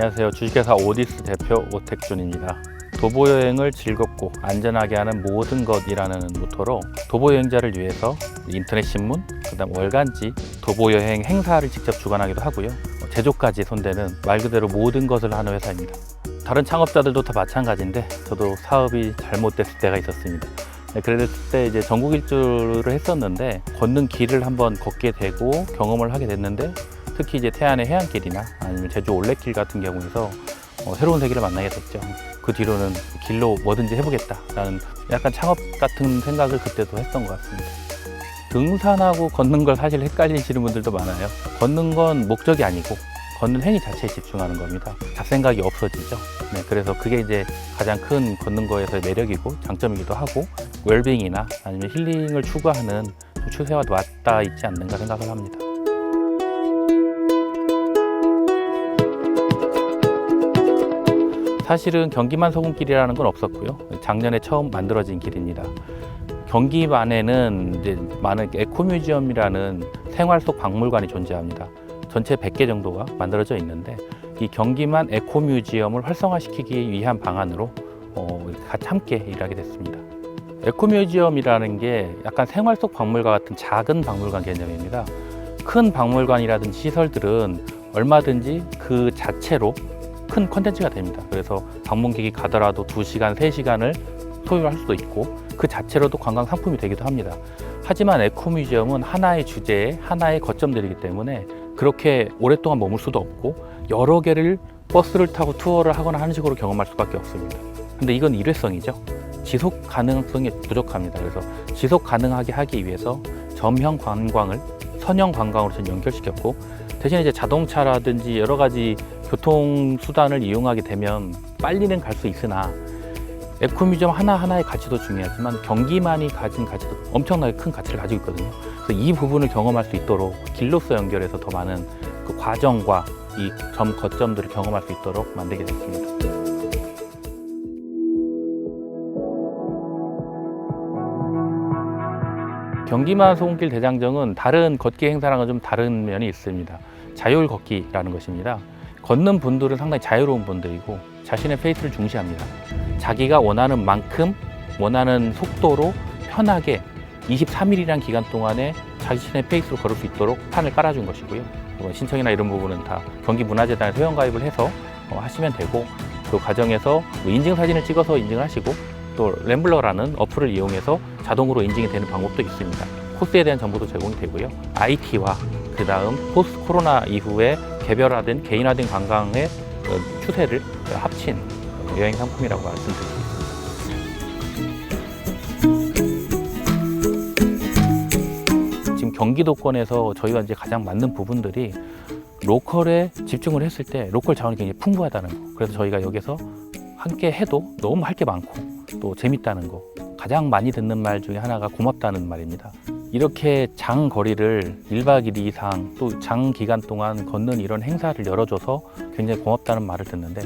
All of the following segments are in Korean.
안녕하세요. 주식회사 오디스 대표 오택준입니다. 도보 여행을 즐겁고 안전하게 하는 모든 것이라는 모토로 도보 여행자를 위해서 인터넷 신문, 그다음 월간지, 도보 여행 행사를 직접 주관하기도 하고요. 어, 제조까지 손대는 말 그대로 모든 것을 하는 회사입니다. 다른 창업자들도 다 마찬가지인데 저도 사업이 잘못됐을 때가 있었습니다. 네, 그랬을 때 이제 전국 일주를 했었는데 걷는 길을 한번 걷게 되고 경험을 하게 됐는데 특히 이제 태안의 해안길이나 아니면 제주 올레길 같은 경우에서 어, 새로운 세계를 만나게 됐죠. 그 뒤로는 길로 뭐든지 해보겠다라는 약간 창업 같은 생각을 그때도 했던 것 같습니다. 등산하고 걷는 걸 사실 헷갈리시는 분들도 많아요. 걷는 건 목적이 아니고 걷는 행위 자체에 집중하는 겁니다. 잡생각이 없어지죠. 네, 그래서 그게 이제 가장 큰 걷는 거에서의 매력이고 장점이기도 하고 웰빙이나 아니면 힐링을 추구하는 좀 추세와 맞닿아 있지 않는가 생각을 합니다. 사실은 경기만 소금길이라는 건 없었고요. 작년에 처음 만들어진 길입니다. 경기만에는 이제 많은 에코뮤지엄이라는 생활 속 박물관이 존재합니다. 전체 100개 정도가 만들어져 있는데 이 경기만 에코뮤지엄을 활성화시키기 위한 방안으로 어, 같이 함께 일하게 됐습니다. 에코뮤지엄이라는 게 약간 생활 속 박물관 같은 작은 박물관 개념입니다. 큰 박물관이라든지 시설들은 얼마든지 그 자체로 큰 컨텐츠가 됩니다. 그래서 방문객이 가더라도 2시간, 3시간을 소요할 수도 있고 그 자체로도 관광 상품이 되기도 합니다. 하지만 에코뮤지엄은 하나의 주제에 하나의 거점들이기 때문에 그렇게 오랫동안 머물 수도 없고 여러 개를 버스를 타고 투어를 하거나 하는 식으로 경험할 수밖에 없습니다. 근데 이건 일회성이죠. 지속 가능성이 부족합니다. 그래서 지속 가능하게 하기 위해서 점형 관광을 선형 관광으로 좀 연결시켰고 대신에 이제 자동차라든지 여러 가지 교통 수단을 이용하게 되면 빨리는 갈 수 있으나 에코뮤지엄 하나하나의 가치도 중요하지만 경기만이 가진 가치도 엄청나게 큰 가치를 가지고 있거든요. 그래서 이 부분을 경험할 수 있도록 길로서 연결해서 더 많은 그 과정과 이 점 거점들을 경험할 수 있도록 만들게 됐습니다. 경기만 소금길 대장정은 다른 걷기 행사랑은 좀 다른 면이 있습니다. 자율 걷기라는 것입니다. 걷는 분들은 상당히 자유로운 분들이고 자신의 페이스를 중시합니다. 자기가 원하는 만큼 원하는 속도로 편하게 23일이라는 기간 동안에 자신의 페이스로 걸을 수 있도록 판을 깔아준 것이고요. 뭐 신청이나 이런 부분은 다 경기문화재단에 회원가입을 해서 어, 하시면 되고 그 과정에서 뭐 인증 사진을 찍어서 인증을 하시고 또 램블러라는 어플을 이용해서 자동으로 인증이 되는 방법도 있습니다. 코스에 대한 정보도 제공이 되고요. IT와 그 다음 포스트 코로나 이후에 개별화된 개인화된 관광의 어, 추세를 합친 여행 상품이라고 있습니다. 지금 경기도권에서 저희가 이제 가장 맞는 부분들이 로컬에 집중을 했을 때 로컬 자원이 굉장히 풍부하다는 거. 그래서 저희가 여기서 함께 해도 너무 할 게 많고 또 재밌다는 거. 가장 많이 듣는 말 중에 하나가 고맙다는 말입니다. 이렇게 장 거리를 1박 2일 이상 또 장 기간 동안 걷는 이런 행사를 열어줘서 굉장히 고맙다는 말을 듣는데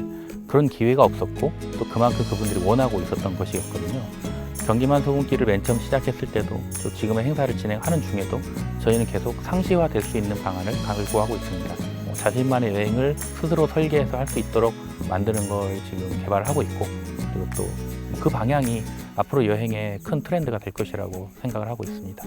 그런 기회가 없었고 또 그만큼 그분들이 원하고 있었던 것이었거든요. 경기만 소금길을 맨 처음 시작했을 때도 또 지금의 행사를 진행하는 중에도 저희는 계속 상시화 될 수 있는 방안을 강구하고 있습니다. 뭐 자신만의 여행을 스스로 설계해서 할 수 있도록 만드는 걸 지금 개발을 하고 있고 그리고 또 그 방향이 앞으로 여행의 큰 트렌드가 될 것이라고 생각을 하고 있습니다.